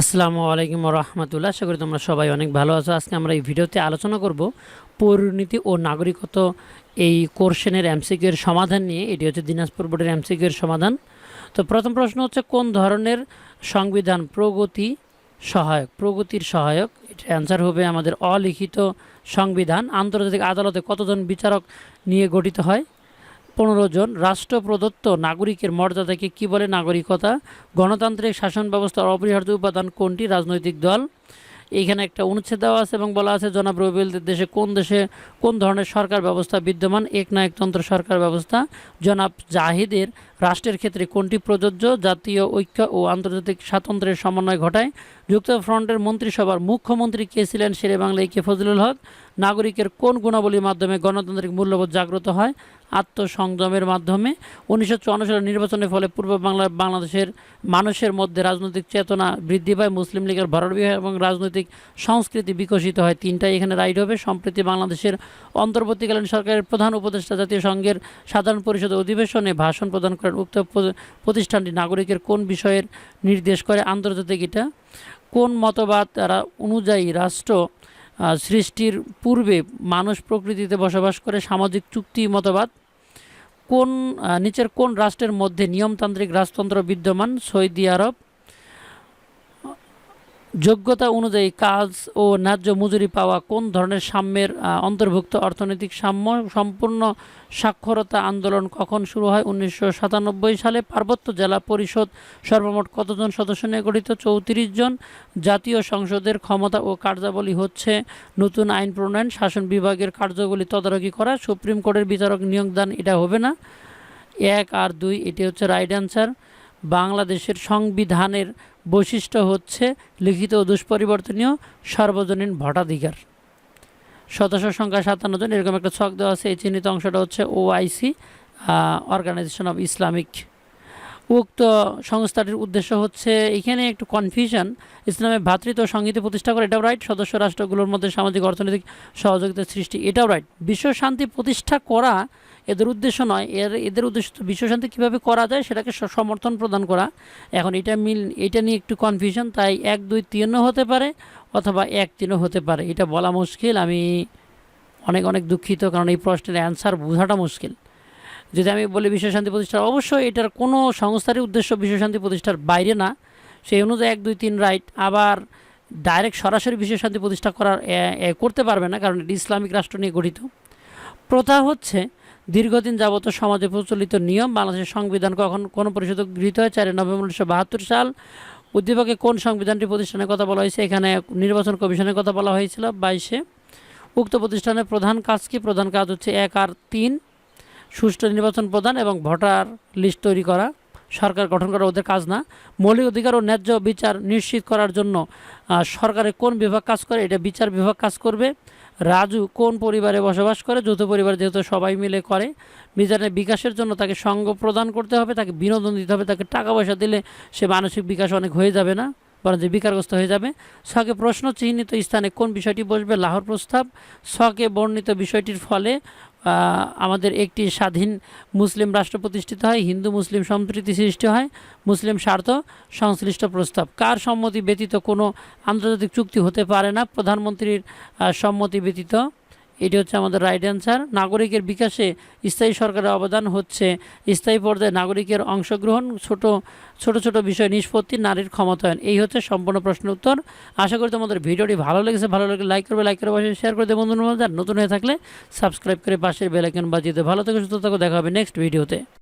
আসসালামু আলাইকুম রহমতুল্লাহ। আশা করি তোমরা সবাই অনেক ভালো আছো। আজকে আমরা এই ভিডিওতে আলোচনা করব পৌরনীতি ও নাগরিকত্ব এই কোর্শনের এমসিকিউ এর সমাধান নিয়ে। এটি হচ্ছে দিনাজপুর বোর্ডের এমসিকিউ এর সমাধান। তো প্রথম প্রশ্ন হচ্ছে, কোন ধরনের সংবিধান প্রগতি সহায়ক? প্রগতির সহায়ক, এটার অ্যান্সার হবে আমাদের অলিখিত সংবিধান। আন্তর্জাতিক আদালতে কতজন বিচারক নিয়ে গঠিত হয়? পনেরো জন রাষ্ট্র প্রদত্ত নাগরিকের মর্যাদাকে কি বলে নাগরিকতা? গণতান্ত্রিক শাসন ব্যবস্থার অপরিহার্য উপাদান কোনটি? রাজনৈতিক দল। এইখানে একটা অনুচ্ছেদ দেওয়া আছে এবং বলা আছে, জনাব রবিউলদের দেশে কোন দেশে কোন ধরনের সরকার ব্যবস্থা বিদ্যমান? এক একনায়কতন্ত্র সরকার ব্যবস্থা। জনাব জাহিদের রাষ্ট্রের ক্ষেত্রে কোনটি প্রযোজ্য? জাতীয় ঐক্য ও আন্তর্জাতিক স্বাতন্ত্র্যের সমন্বয় ঘটায়। যুক্তফ্রন্টের মন্ত্রিসভার মুখ্যমন্ত্রী কে ছিলেন? শেরে বাংলায় কে ফজলুল হক? নাগরিকের কোন গুণাবলীর মাধ্যমে গণতান্ত্রিক মূল্যবোধ জাগ্রত হয়? আত্মসংযমের মাধ্যমে। উনিশশো চুয়ান্ন সালের নির্বাচনের ফলে পূর্ব বাংলার বাংলাদেশের মানুষের মধ্যে রাজনৈতিক চেতনা বৃদ্ধি পায়। মুসলিম লীগের ভরট এবং রাজনৈতিক সংস্কৃতি বিকশিত হয়। তিনটাই এখানে রাইড হবে। সম্প্রতি বাংলাদেশের অন্তর্বর্তীকালীন সরকারের প্রধান উপদেষ্টা জাতীয় সংঘের সাধারণ পরিষদ অধিবেশনে ভাষণ প্রদান করেন উক্ত প্রতিষ্ঠানটি। নাগরিকের কোন বিষয়ের নির্দেশ করে? আন্তর্জাতিক এটা কোন মতবাদ তারা অনুযায়ী রাষ্ট্র সৃষ্টির পূর্বে মানুষ প্রকৃতিতে বসবাস করে, সামাজিক চুক্তি, মতবাদ। কোন নিচের কোন রাষ্ট্রের মধ্যে নিয়মতান্ত্রিক রাজতন্ত্র বিদ্যমান? সৌদি আরব যোগ্যতা অনুযায়ী কাজ ও ন্যায্য মজুরি পাওয়া কোন ধরনের সাম্যের অন্তর্ভুক্ত অর্থনৈতিক সাম্য সম্পূর্ণ সাক্ষরতা আন্দোলন কখন শুরু হয়? উনিশশো সাতানব্বই সালে পার্বত্য জেলা পরিষদ সর্বমোট কতজন সদস্য নিয়ে গঠিত? চৌত্রিশ জন। জাতীয় সংসদের ক্ষমতা ও কার্যাবলী হচ্ছে নতুন আইন প্রণয়ন, শাসন বিভাগের কার্যগুলি তদারকি করা, সুপ্রিম কোর্টের বিচারক নিয়োগদান এটা হবে না। এক আর দুই, এটি হচ্ছে রাইট অ্যান্সার। বাংলাদেশের সংবিধানের বৈশিষ্ট্য হচ্ছে লিখিত ও দুষ্পরিবর্তনীয় সর্বজনীন ভোটাধিকার। সদস্য সংখ্যা সাতান্ন জন, এরকম একটা ছক দেওয়া আছে। এই চিহ্নিত অংশটা হচ্ছে ওআইসি অর্গানাইজেশন অফ ইসলামিক উক্ত সংস্থাটির উদ্দেশ্য হচ্ছে এখানে একটু কনফিউশন ইসলামের ভাতৃত্ব সংহিতা প্রতিষ্ঠা করে, এটাও রাইট সদস্য রাষ্ট্রগুলোর মধ্যে সামাজিক অর্থনৈতিক সহযোগিতার সৃষ্টি, এটাও রাইট বিশ্ব শান্তি প্রতিষ্ঠা করা এদের উদ্দেশ্য নয়। এর, এদের উদ্দেশ্য তো বিশ্বশান্তি কীভাবে করা যায় সেটাকে সমর্থন প্রদান করা। এখন এটা মিল, এটা নিয়ে একটু কনফিউশন তাই এক, দুই, তিনও হতে পারে অথবা এক, তিনও হতে পারে। এটা বলা মুশকিল। আমি অনেক অনেক দুঃখিত, কারণ এই প্রশ্নের অ্যান্সার বোঝাটা মুশকিল। যদি আমি বলি বিশ্বশান্তি প্রতিষ্ঠা অবশ্যই এটার কোনো সংস্থারই উদ্দেশ্য বিশ্বশান্তি প্রতিষ্ঠার বাইরে না। সেই অনুযায়ী এক, দুই, তিন রাইট আবার ডাইরেক্ট সরাসরি বিশ্বশান্তি প্রতিষ্ঠা করার করতে পারবে না, কারণ এটি ইসলামিক রাষ্ট্র নিয়ে গঠিত। প্রথা হচ্ছে দীর্ঘদিন যাবত সমাজে প্রচলিত নিয়ম, বাংলাদেশের সংবিধান কখন কোন পরিষদ গৃহীত হয়? চারই নভেম্বর উনিশশো বাহাত্তর সাল উদ্দীপকে কোন সংবিধানটি প্রতিষ্ঠানের কথা বলা হয়েছে? এখানে নির্বাচন কমিশনের কথা বলা হয়েছিল বাইশে। উক্ত প্রতিষ্ঠানের প্রধান কাজ কি? প্রধান কাজ হচ্ছে এক আর তিন, সুষ্ঠু নির্বাচন প্রদান এবং ভোটার লিস্ট তৈরি করা। সরকার গঠন করা ওদের কাজ না। মৌলিক অধিকার ও ন্যায্য বিচার নিশ্চিত করার জন্য সরকারের কোন বিভাগ কাজ করে? এটা বিচার বিভাগ কাজ করবে। রাজু কোন পরিবারে বসবাস করে? যৌথ পরিবার যেহেতু সবাই মিলে করে, মিজানের বিকাশের জন্য তাকে সঙ্গ প্রদান করতে হবে, তাকে বিনোদন দিতে হবে, তাকে টাকা পয়সা দিলে সে মানসিক বিকাশ অনেক হয়ে যাবে না বরং যে বিকারগ্রস্ত হয়ে যাবে। ছকে প্রশ্ন চিহ্নিত স্থানে কোন বিষয়টি বসবে? লাহোর প্রস্তাব। ছকে বর্ণিত বিষয়টির ফলে আমাদের একটি স্বাধীন মুসলিম রাষ্ট্র প্রতিষ্ঠিত হয়, হিন্দু মুসলিম সম্প্রীতি সৃষ্টি হয়, মুসলিম স্বার্থ সংশ্লিষ্ট প্রস্তাব। কার সম্মতি ব্যতীত কোনো আন্তর্জাতিক চুক্তি হতে পারে না? প্রধানমন্ত্রীর সম্মতি ব্যতীত এটি হচ্ছে আমাদের রাইট অ্যান্সার নাগরিকের বিকাশে স্থায়ী সরকারের অবদান হচ্ছে স্থায়ী পর্যায়ে নাগরিকের অংশগ্রহণ, ছোট ছোট ছোট বিষয় নিষ্পত্তি, নারীর ক্ষমতায়ন। এই হচ্ছে সম্পূর্ণ প্রশ্নের উত্তর। আশা করি তোমাদের ভিডিওটি ভালো লেগেছে। ভালো লাগলে লাইক করবে লাইক করে পাশে শেয়ার করে দেবে বন্ধুর মধ্যে। আর নতুন হয়ে থাকলে সাবস্ক্রাইব করে পাশের বেলাইকন বাজিয়ে দেবে। ভালো থেকে, সুস্থ থাকো। দেখা হবে নেক্সট ভিডিওতে